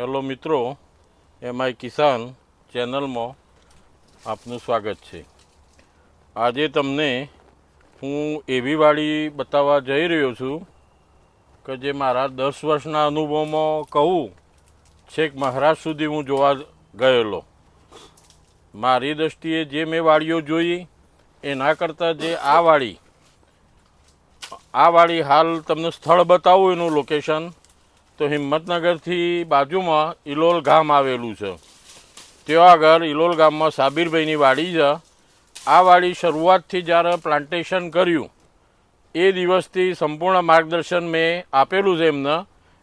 Hello મિત્રો, MI કિસાન ચેનલમાં આપનું સ્વાગત છે. આજે તમને હું એવી વાડી બતાવવા જઈ રહ્યો છું કે જે મારા દસ વર્ષના અનુભવમાં કહું, છેક મહારાષ્ટ્ર સુધી હું જોવા ગયેલો. મારી દૃષ્ટિએ જે મેં વાડીઓ જોઈ, એના કરતાં જે આ વાડી આ વાડી હાલ તમને સ્થળ બતાવું એનું લોકેશન તો હિંમતનગરથી બાજુમાં ઇલોલ ગામ આવેલું છે. ત્યાં આગળ ઇલોલ ગામમાં સાબિરભાઈની વાડી છે. આ વાડી શરૂઆતથી જ્યારે પ્લાન્ટેશન કર્યું, એ દિવસથી સંપૂર્ણ માર્ગદર્શન મેં આપેલું છે એમને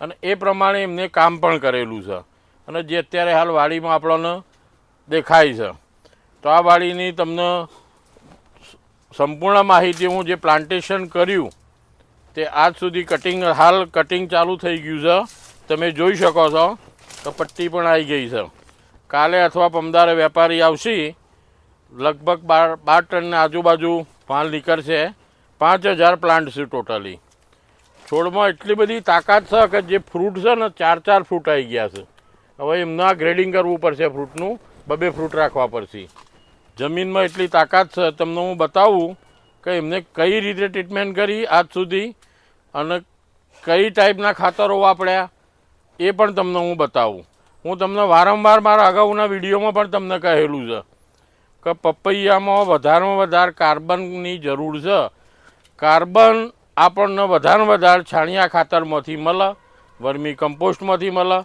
અને એ પ્રમાણે એમને કામ પણ કરેલું છે. અને જે અત્યારે હાલ વાડીમાં આપણને દેખાય છે. તો આ વાડીની તમને સંપૂર્ણ માહિતી હું જે પ્લાન્ટેશન કર્યું તે આજ સુધી કટિંગ હાલ કટિંગ ચાલુ થઈ ગયું છે. તમે જોઈ શકો છો તો પટ્ટી પણ આવી ગઈ છે. કાલે અથવા પમદારે વેપારી આવશે. લગભગ બાર બાર ટનની આજુબાજુ માલ નીકળશે પાંચ હજાર પ્લાન્ટ છે ટોટલી. છોડમાં એટલી બધી તાકાત છે કે જે ફ્રૂટ છે ને ચાર ચાર ફ્રૂટ આવી ગયા છે. હવે એમના ગ્રેડિંગ કરવું પડશે ફ્રૂટનું. બબે ફ્રૂટ રાખવા પડશે. જમીનમાં એટલી તાકાત છે. તમને હું બતાવું કે એમને કઈ રીતે ટ્રીટમેન્ટ કરી આજ સુધી અને કઈ ટાઈપના ખાતરો વાપર્યા, એ પણ તમને હું બતાવું. હું તમને વારંવાર મારા અગાઉના વિડીયોમાં પણ તમને કહેલું છે કે પપૈયામાં વધારેમાં વધારે કાર્બનની જરૂર છે. કાર્બન આપણને વધારે વધારે છાણિયા ખાતરમાંથી મળે, વર્મી કમ્પોસ્ટમાંથી મળે,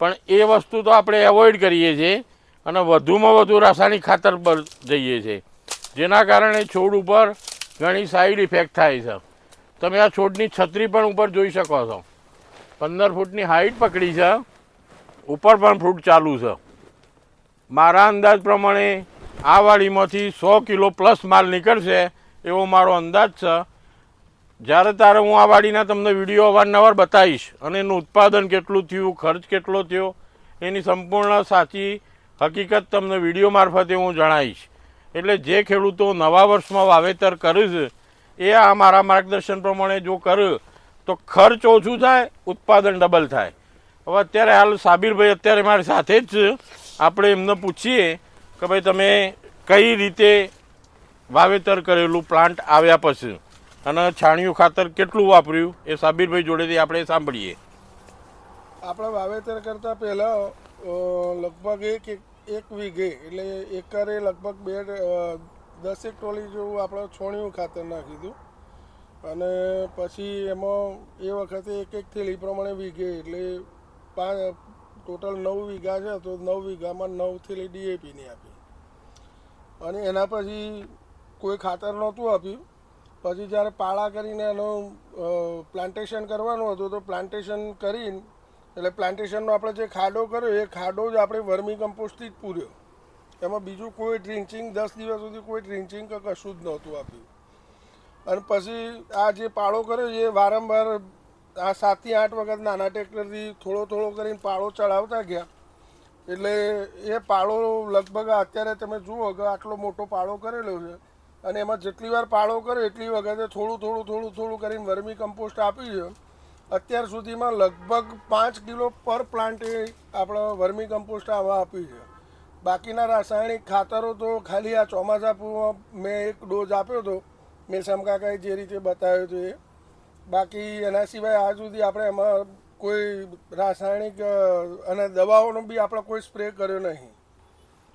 પણ એ વસ્તુ તો આપણે એવોઇડ કરીએ છીએ અને વધુમાં વધુ રાસાયણિક ખાતર પર જઈએ છીએ. જેના કારણે છોડ ઉપર ઘણી સાઈડ ઇફેક્ટ થાય છે. તમે આ છોડની છત્રી પણ ઉપર જોઈ શકો છો. પંદર ફૂટની હાઈટ પકડી છે. ઉપર પણ ફ્રૂટ ચાલુ છે. મારા અંદાજ પ્રમાણે આ વાડીમાંથી સો કિલો પ્લસ માલ નીકળશે એવો મારો અંદાજ છે. જ્યારે તારે હું આ વાડીના તમને વીડિયો અવારનવાર બતાવીશ અને એનું ઉત્પાદન કેટલું થયું, ખર્ચ કેટલો થયો, એની સંપૂર્ણ સાચી હકીકત તમને વીડિયો મારફતે હું જણાવીશ. એટલે જે ખેડૂતો નવા વર્ષમાં વાવેતર કરે છે, એ આ મારા માર્ગદર્શન પ્રમાણે જો કરે, તો ખર્ચ ઓછું થાય, ઉત્પાદન ડબલ થાય. હવે અત્યારે હાલ સાબિરભાઈ અત્યારે મારી સાથે જ છે. આપણે એમને પૂછીએ કે ભાઈ તમે કઈ રીતે વાવેતર કરેલું પ્લાન્ટ આવ્યા પછી અને છાણિયું ખાતર કેટલું વાપર્યું, એ સાબિરભાઈ જોડેથી આપણે સાંભળીએ. આપણે વાવેતર કરતાં પહેલાં લગભગ એક એક એક વીઘે, એટલે એકરે લગભગ બે દસેક ટોલી જેવું આપણે છોણિયું ખાતર નાખીધું. અને પછી એમાં એ વખતે એક એક થેલી પ્રમાણે વીઘે, એટલે પાંચ, ટોટલ નવ વીઘા છે, તો નવ વીઘામાં નવ થેલી ડીએપીની આપી. અને એના પછી કોઈ ખાતર નહોતું આપ્યું. પછી જ્યારે પાળા કરીને એનું પ્લાન્ટેશન કરવાનું હતું, તો પ્લાન્ટેશન કરીને એટલે પ્લાન્ટેશનનો આપણે જે ખાડો કર્યો, એ ખાડો જ આપણે વર્મી કમ્પોસ્ટથી જ પૂર્યો. એમાં બીજું કોઈ ડ્રિન્ચિંગ દસ દિવસ સુધી કોઈ ડ્રિંચિંગ કે કશું જ નહોતું આપ્યું. અને પછી આ જે પાળો કર્યો, એ વારંવાર આ સાતથી આઠ વખત નાના ટ્રેક્ટરથી થોડો થોડો કરીને પાળો ચડાવતા ગયા. એટલે એ પાળો લગભગ અત્યારે તમે જુઓ કે આટલો મોટો પાળો કરેલો છે. અને એમાં જેટલી વાર પાળો કર્યો, એટલી વખતે થોડું થોડું થોડું થોડું કરીને વર્મી કમ્પોસ્ટ આપી છે. અત્યાર સુધીમાં લગભગ પાંચ કિલો પર પ્લાન્ટે આપણો વર્મી કમ્પોસ્ટ આવા આપ્યું છે. બાકીના રાસાયણિક ખાતરો તો ખાલી આ ચોમાસા મેં એક ડોઝ આપ્યો હતો. મેં કાકાએ જે રીતે બતાવ્યો હતો એ. બાકી એના સિવાય આજ સુધી આપણે એમાં કોઈ રાસાયણિક અને દવાઓનો બી આપણે કોઈ સ્પ્રે કર્યો નહીં.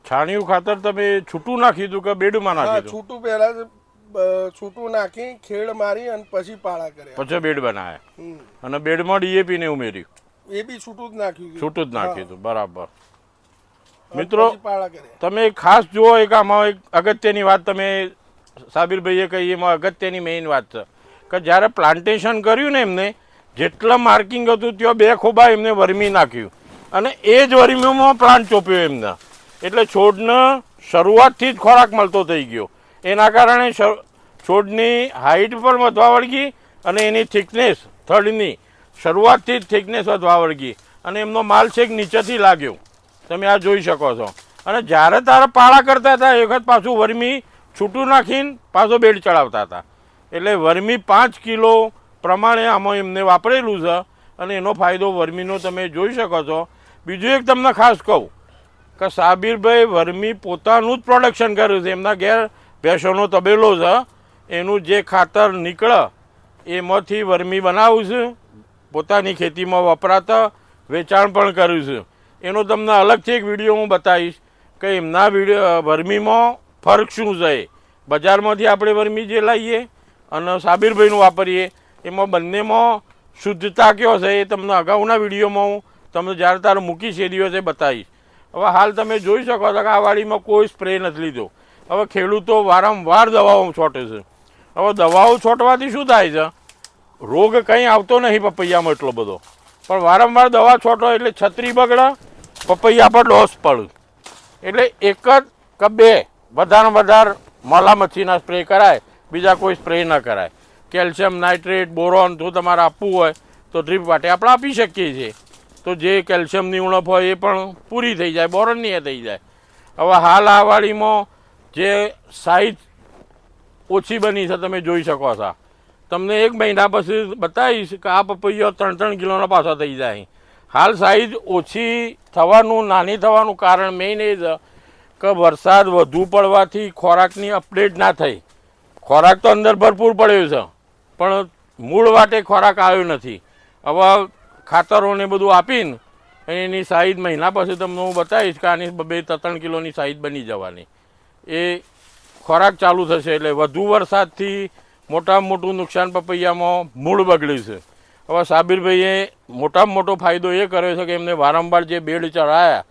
છાણિયું ખાતર તમે છૂટું નાખી દીધું કે બેડમાં નાખી છૂટું પહેલાં છૂટું નાખી ખેડ મારી અને પછી પાળા કર્યા. પછી બેડ બનાવ્યા અને બેડમાં ડીએપી ને ઉમેર્યું એ બી છૂટું જ નાખ્યું છૂટું જ નાખ્યું હતું બરાબર. મિત્રો- તમે ખાસ જુઓ એક આમાં એક અગત્યની વાત તમે સાબિરભાઈએ કહી એમાં અગત્યની મેઇન વાત છે. કે જ્યારે પ્લાન્ટેશન કર્યું ને એમને જેટલા માર્કિંગ હતું ત્યાં બે ખોબા એમને વરમી નાખ્યું. અને એ જ વરમીમાં પ્લાન્ટ ચોપ્યો એમને. એટલે છોડને શરૂઆતથી જ ખોરાક મળતો થઈ ગયો. એના કારણે છોડની હાઈટ પણ વધવા વળગી અને એની થિકનેસ થડની શરૂઆતથી જ થિકનેસ વધવા વળગી અને એમનો માલ છેક નીચેથી લાગ્યો. તમે આ જોઈ શકો છો. અને જ્યારે તારે પાળા કરતા હતા, એ વખત પાછું વરમી છૂટું નાખીને પાછો બેડ ચડાવતા હતા. એટલે વરમી પાંચ કિલો પ્રમાણે આમાં એમને વાપરેલું છે અને એનો ફાયદો વરમીનો તમે જોઈ શકો છો. બીજું એક તમને ખાસ કહું કે સાબિરભાઈ વર્મી પોતાનું જ પ્રોડક્શન કર્યું છે. એમના ઘેર ભેંસોનો તબેલો છે, એનું જે ખાતર નીકળે, એમાંથી વર્મી બનાવું છું, પોતાની ખેતીમાં વપરાતા વેચાણ પણ કર્યું છે. એનો તમને અલગથી એક વીડિયો હું બતાવીશ કે એમના વીડિયો વર્મીમાં ફરક શું છે. બજારમાંથી આપણે વર્મી જે લાવીએ અને સાબિરભાઈનું વાપરીએ, એમાં બંનેમાં શુદ્ધતા કયો છે એ તમને અગાઉના વિડીયોમાં હું તમને જ્યારે તારે મૂકીશ એ દિવસે બતાવીશ. હવે હાલ તમે જોઈ શકો છો કે આ વાડીમાં કોઈ સ્પ્રે નથી લીધો. હવે ખેડૂતો વારંવાર દવાઓ છોટે છે. હવે દવાઓ છોટવાથી શું થાય છે? રોગ કંઈ આવતો નહીં પપૈયામાં એટલો બધો. પણ વારંવાર દવા છોટો એટલે છત્રી બગડે, પપૈયા પર લોસ પડે. એટલે એક જ કે બે વધારે વધારે મલા મચ્છીના સ્પ્રે કરાય, બીજા કોઈ સ્પ્રે ન કરાય. કેલ્શિયમ નાઇટ્રેટ, બોરોન, જો તમારે આપવું હોય તો ડ્રીપ વાટે આપણે આપી શકીએ છીએ. તો જે કેલ્શિયમની ઉણપ હોય એ પણ પૂરી થઈ જાય, બોરોનની એ થઈ જાય. હવે હાલ આ વાડીમાં જે સાઈઝ ઓછી બની છે તમે જોઈ શકો છો. તમને એક મહિના પછી બતાવીશ કે આ પપૈયો ત્રણ ત્રણ કિલોના પાછા થઈ જાય. હાલ સાઈઝ ઓછી થવાનું, નાની થવાનું કારણ મેઇન એ જ કે વરસાદ વધુ પડવાથી ખોરાકની અપડેટ ના થઈ. ખોરાક તો અંદર ભરપૂર પડ્યો છે, પણ મૂળ વાટે ખોરાક આવ્યો નથી. હવે ખાતરોને બધું આપીને એની સાઈઝ મહિના પછી તમને હું બતાવીશ કે આની બે ત્રણ કિલોની સાઈઝ બની જવાની. એ ખોરાક ચાલુ થશે એટલે વધુ વરસાદથી મોટામાં મોટું નુકસાન પપૈયામાં મૂળ બગડ્યું છે. હવે સાબિરભાઈએ મોટામાં મોટો ફાયદો એ કર્યો છે કે એમને વારંવાર જે બેડ ચડાયા,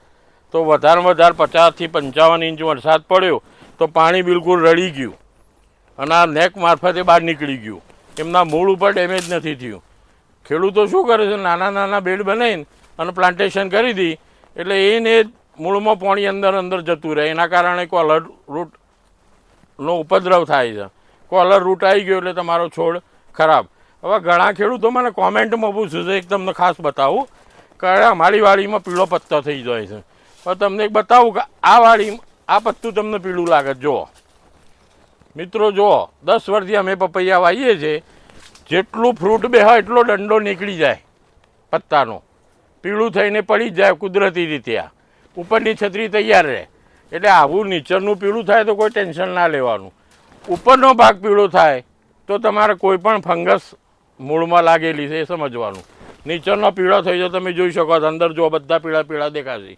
તો વધારે વધારે પચાસથી પંચાવન ઇંચ વરસાદ પડ્યો, તો પાણી બિલકુલ રડી ગયું અને આ નેક મારફતે બહાર નીકળી ગયું. એમના મૂળ ઉપર ડેમેજ નથી થયું. ખેડૂતો શું કરે છે? નાના નાના બેડ બનાવીને અને પ્લાન્ટેશન કરી દી. એટલે એને મૂળમાં પાણી અંદર અંદર જતું રહે. એના કારણે કોલર રૂટનો ઉપદ્રવ થાય છે. કોલર રૂટ આવી ગયો એટલે તમારો છોડ ખરાબ. હવે ઘણા ખેડૂતો મને કોમેન્ટમાં પૂછ્યું છે, એક તમને ખાસ બતાવું. કે અમારી વાડીમાં પીળો પત્તો થઈ જાય છે. હવે તમને એક બતાવું કે આ વાડી આ પત્તું તમને પીળું લાગે. જુઓ. મિત્રો, જુઓ. દસ વર્ષથી અમે પપૈયા વાવીએ છીએ. જેટલું ફ્રૂટ બે હોય એટલો દંડો નીકળી જાય પત્તાનો. પીળું થઈને પડી જાય કુદરતી રીતે આ. ઉપરની છત્રી તૈયાર રહે. એટલે આવું નીચરનું પીળું થાય તો કોઈ ટેન્શન ના લેવાનું. ઉપરનો ભાગ પીળો થાય તો તમારે કોઈ પણ ફંગસ મૂળમાં લાગેલી છે એ સમજવાનું. નીચરનો પીળો થઈ જાય તમે જોઈ શકો છો અંદર જો બધા પીળા પીળા દેખાશે.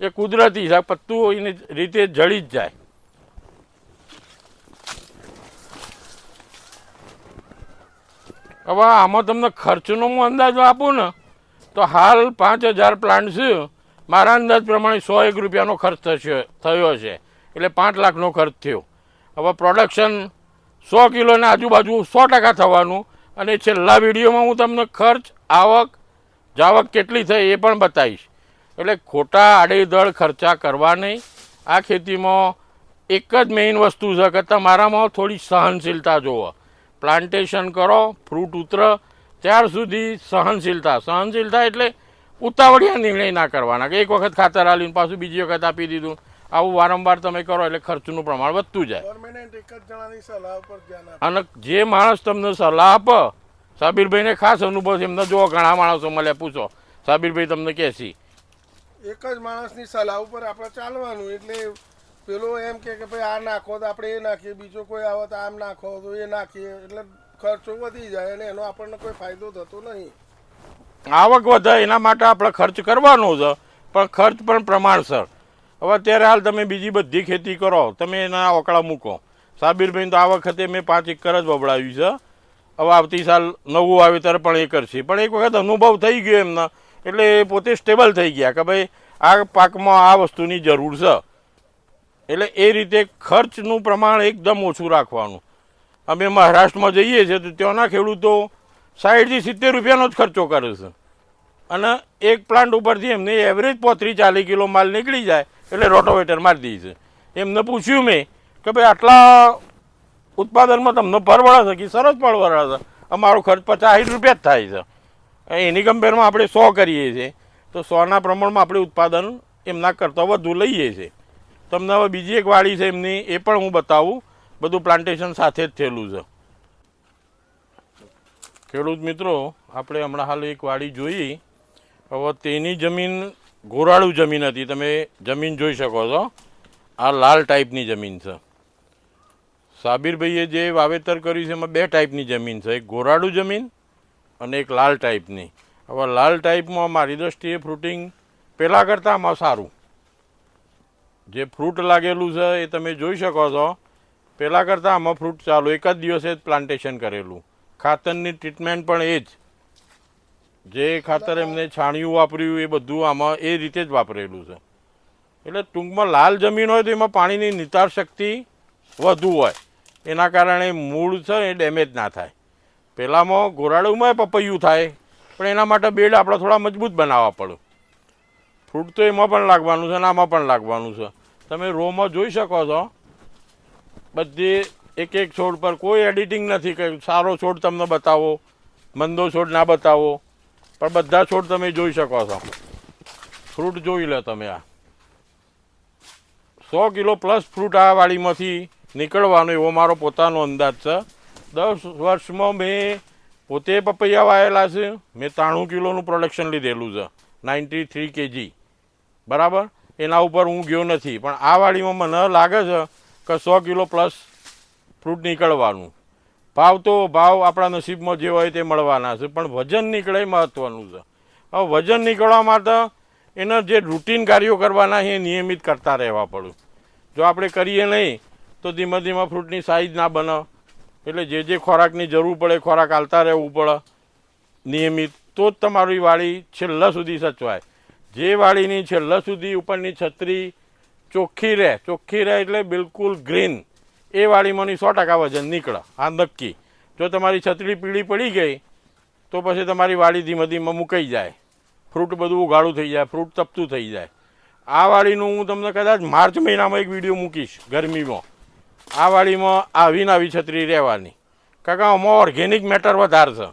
એ કુદરતી છે પત્તું એની રીતે જળી જ જાય. હવે આમાં તમને ખર્ચનો હું અંદાજો આપું ને, તો હાલ પાંચ હજાર પ્લાન્ટ છે. મારા અંદાજ પ્રમાણે સો એક રૂપિયાનો ખર્ચ થશે થયો છે. એટલે પાંચ લાખનો ખર્ચ થયો. હવે પ્રોડક્શન સો કિલોના આજુબાજુ સો ટકા થવાનું અને છેલ્લા વિડીયોમાં હું તમને ખર્ચ, આવક, જાવક કેટલી થઈ એ પણ બતાવીશ. એટલે ખોટા આડેધડ ખર્ચા કરવા નહીં. આ ખેતીમાં એક જ મેઇન વસ્તુ છે કે તમારામાં થોડી સહનશીલતા જુઓ પ્લાન્ટેશન કરો ફ્રૂટ ઉતર, ત્યાર સુધી સહનશીલતા. સહનશીલતા એટલે ઉતાવળિયા નિર્ણય ના કરવાના કે એક વખત ખાતર આલીને પાછું બીજી વખત આપી દીધું. આવું વારંવાર તમે કરો એટલે ખર્ચનું પ્રમાણ વધતું જાય. પરમેનન્ટ એક જ જણાની સલાહ પર અને જે માણસ તમને સલાહ આપે સાબિરભાઈને ખાસ અનુભવ છે એમને જો ઘણા માણસો મળે પૂછો. સાબિરભાઈ તમને કહેશી એક જ માણસની સલાહ ઉપર આપણે ચાલવાનું એટલે પેલો એમ કે કે ભાઈ આ નાખો તો આપણે એ નાખીએ બીજો કોઈ આવે તો આમ નાખો તો એ નાખીએ એટલે ખર્ચો વધી જાય અને એનો આપણને કોઈ ફાયદો થતો નહીં. આવક વધે, એના માટે આપણે ખર્ચ કરવાનો છે. પણ ખર્ચ પણ પ્રમાણસર. હવે અત્યારે હાલ તમે બીજી બધી ખેતી કરો, તમે એના ઓકળા મૂકો. સાબિરભાઈ તો આ વખતે મેં પાંચ એકર જ વબડાવ્યું છે. હવે આવતી સાલ નવું વાવેતર પણ એ કરશે. પણ એક વખત અનુભવ થઈ ગયો એમના. એટલે એ પોતે સ્ટેબલ થઈ ગયા કે ભાઈ, આ પાકમાં આ વસ્તુની જરૂર છે. એટલે એ રીતે ખર્ચનું પ્રમાણ એકદમ ઓછું રાખવાનું. અમે મહારાષ્ટ્રમાં જઈએ છીએ તો ત્યાંના ખેડૂતો સાઠથી સિત્તેર રૂપિયાનો જ ખર્ચો કરે છે. અને એક પ્લાન્ટ ઉપરથી એમને એવરેજ પોત્રી ચાલીસ કિલો માલ નીકળી જાય એટલે રોટોવેટર મારી દે છે. એમને પૂછ્યું મેં કે ભાઈ આટલા ઉત્પાદનમાં તમને પરવડા છે કે સરસ પરવડા છે? અમારો ખર્ચ પચાસ રૂપિયા જ થાય છે. એની કમ્પેરમાં આપણે સો કરીએ છીએ. તો સોના પ્રમાણમાં આપણે ઉત્પાદન એમના કરતાં વધુ લઈએ છીએ. તમને હવે બીજી એક વાડી છે એમની, એ પણ હું બતાવું. બધું પ્લાન્ટેશન સાથે જ થયેલું છે. ખેડૂત મિત્રો, આપણે હમણાં હાલ એક વાડી જોઈ. હવે તેની જમીન, ગોરાળું જમીન હતી. તમે જમીન જોઈ શકો છો. આ લાલ ટાઈપની જમીન છે. સાબિરભાઈએ જે વાવેતર કર્યું છે, એમાં બે ટાઈપની જમીન છે. એક ગોરાળું જમીન અને એક લાલ ટાઈપની. હવે લાલ ટાઈપમાં મારી દૃષ્ટિએ ફ્રૂટિંગ પહેલાં કરતાં આમાં સારું. જે ફ્રૂટ લાગેલું છે, એ તમે જોઈ શકો છો. પહેલાં કરતાં આમાં ફ્રૂટ ચાલુ. એક જ દિવસે જ પ્લાન્ટેશન કરેલું. ખાતરની ટ્રીટમેન્ટ પણ એ જ. જે ખાતર એમને છાણિયું વાપર્યું, એ બધું આમાં એ રીતે જ વાપરેલું છે. એટલે ટૂંકમાં લાલ જમીન હોય તો એમાં પાણીની નિતાર શક્તિ વધુ હોય. એના કારણે મૂળ છે એ ડેમેજ ના થાય. પહેલાંમાં ગોરાળુમાં પપૈયું થાય, પણ એના માટે બેડ આપણે થોડા મજબૂત બનાવવા પડે. ફ્રૂટ તો એમાં પણ લાગવાનું છે અને આમાં પણ લાગવાનું છે. તમે રોમાં જોઈ શકો છો. બધી એક એક છોડ પર કોઈ એડિટિંગ નથી કે સારો છોડ તમને બતાવો, મંદો છોડ ના બતાવો, પણ બધા છોડ તમે જોઈ શકો છો. ફ્રૂટ જોઈ લો તમે આ. સો કિલો પ્લસ ફ્રૂટ આ વાડીમાંથી નીકળવાનો, એવો મારો પોતાનો અંદાજ છે. દસ વર્ષમાં મેં પોતે પપૈયા વાયેલા છે. મેં ત્રાણું કિલોનું પ્રોડક્શન લીધેલું છે. નાઇન્ટી થ્રી કેજી બરાબર? એના ઉપર હું ગયો નથી. પણ આ વાડીમાં મને લાગે છે કે સો કિલો પ્લસ ફ્રૂટ નીકળવાનું. ભાવ તો, ભાવ આપણા નસીબમાં જે હોય તે મળવાના છે, પણ વજન નીકળે મહત્ત્વનું છે. હવે વજન નીકળવા માટે એના જે રૂટીન કાર્યો કરવાના એ નિયમિત કરતા રહેવા પડે. જો આપણે કરીએ નહીં, તો ધીમે ધીમે ફ્રૂટની સાઇઝ ના બને. એટલે જે જે ખોરાકની જરૂર પડે, ખોરાક હાલતા રહેવું પડે. નિયમિત. તો જ તમારી વાડી છેલ્લા સુધી સચવાય. જે વાડીની છેલ્લા સુધી ઉપરની છત્રી ચોખ્ખી રહે. ચોખ્ખી રહે એટલે બિલકુલ ગ્રીન એ વાડીમાંની સો ટકા વજન નીકળે. આ નક્કી. જો તમારી છત્રી પીળી પડી ગઈ, તો પછી તમારી વાડી ધીમે ધીમે મુકાઈ જાય. ફ્રૂટ બધું ઉઘાડું થઈ જાય, ફ્રૂટ તપતું થઈ જાય. આ વાડીનું હું તમને કદાચ માર્ચ મહિનામાં એક વીડિયો મૂકીશ ગરમીમાં. આ વાડીમાં આવી ને આવી છત્રી રહેવાની. કારણ કે આમાં ઓર્ગેનિક મેટર વધારે છે.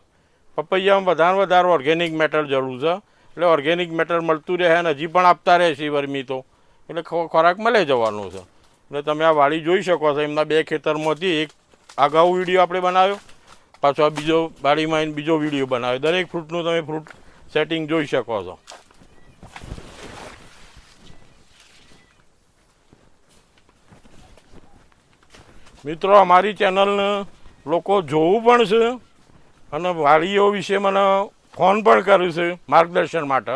પપૈયામાં વધારે વધારે ઓર્ગેનિક મેટર જરૂર છે. એટલે ઓર્ગેનિક મેટર મળતું રહે અને હજી પણ આપતા રહેશે વર્મી તો. એટલે ખોરાક મળે જવાનું છે. એટલે તમે આ વાડી જોઈ શકો છો, એમના બે ખેતરમાંથી એક અગાઉ વીડિયો આપણે બનાવ્યો, પાછો બીજો વાડીમાં બીજો વીડિયો બનાવ્યો. દરેક ફ્રૂટનું તમે ફ્રૂટ સેટિંગ જોઈ શકો છો. મિત્રો, અમારી ચેનલને લોકો જોવું પણ છે અને વાડીઓ વિશે મને ફોન પણ કર્યું છે માર્ગદર્શન માટે.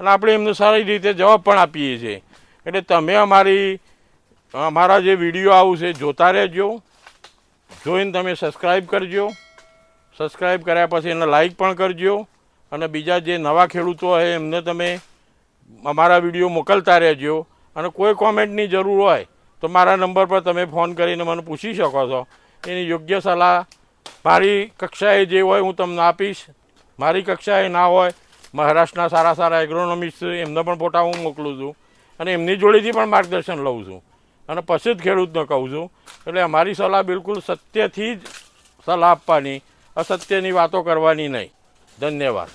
અને આપણે એમને સારી રીતે જવાબ પણ આપીએ છીએ. એટલે તમે અમારી અમારા જે વીડિયો આવશે જોતા રહેજો. જોઈને તમે સબસ્ક્રાઈબ કરજો. સબસ્ક્રાઈબ કર્યા પછી એને લાઈક પણ કરજો. અને બીજા જે નવા ખેડૂતો હોય એમને તમે અમારા વીડિયો મોકલતા રહેજો. અને કોઈ કોમેન્ટની જરૂર હોય, તો મારા નંબર પર તમે ફોન કરીને મને પૂછી શકો છો. એની યોગ્ય સલાહ મારી કક્ષાએ જે હોય, હું તમને આપીશ. મારી કક્ષાએ ના હોય, મહારાષ્ટ્રના સારા સારા એગ્રોનોમિસ્ટ એમને પણ ફોટા હું મોકલું છું. અને એમની જોડેથી પણ માર્ગદર્શન લઉં છું. અને જ ખેડૂતને કહું છું, એટલે અમારી સલાહ બિલકુલ સત્યથી જ સલાહ આપવાની, અસત્યની વાતો કરવાની નહીં. ધન્યવાદ.